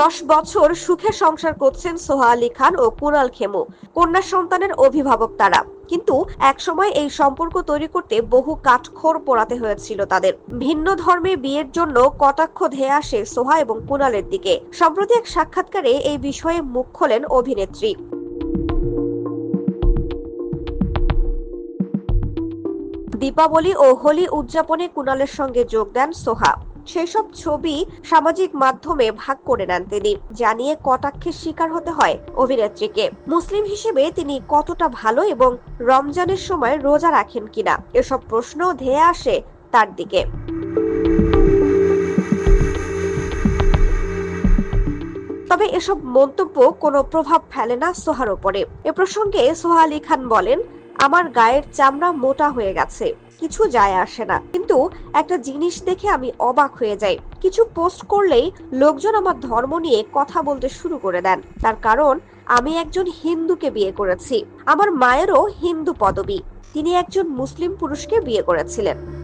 দশ বছর সুখে সংসার করছেন সোহা আলী খান ও কুনাল খেমু, কন্যা সন্তানের অভিভাবক তারা। কিন্তু একসময় এই সম্পর্ক তৈরি করতে বহু কাঠখড় পোড়াতে হয়েছিল তাদের। ভিন্ন ধর্মে বিয়ের জন্য কটাক্ষ ধেয়ে আসে সোহা এবং কুনালের দিকে। সম্প্রতি এক সাক্ষাৎকারে এই বিষয়ে মুখ খোলেন অভিনেত্রী। দীপাবলি ও হোলি উদযাপনে কুনালের সঙ্গে যোগ দেন সোহা। সেসব ছবি সামাজিক মাধ্যমে ভাগ করে নেন তিনি। জানিয়ে কটাক্ষের শিকার হতে হয় অভিনেত্রীকে। মুসলিম হিসেবে তিনি কতটা ভালো এবং রমজানের সময় রোজা রাখেন কিনা, এসব প্রশ্ন ধেয়ে আসে তার দিকে। তবে এসব মন্তব্য কোনো প্রভাব ফেলে না সোহার ওপরে এ প্রসঙ্গে সোহা আলী খান বলেন, আমার গায়ের চামড়া মোটা হয়ে গেছে। কিছু যায় আসে না। কিন্তু একটা জিনিস দেখে আমি অবাক হয়ে যাই। কিছু পোস্ট করলেই লোকজন আমার ধর্ম নিয়ে কথা বলতে শুরু করে দেন। তার কারণ, আমি একজন হিন্দুকে বিয়ে করেছি। আমার মায়েরও হিন্দু পদবী। তিনি একজন মুসলিম পুরুষকে বিয়ে করেছিলেন।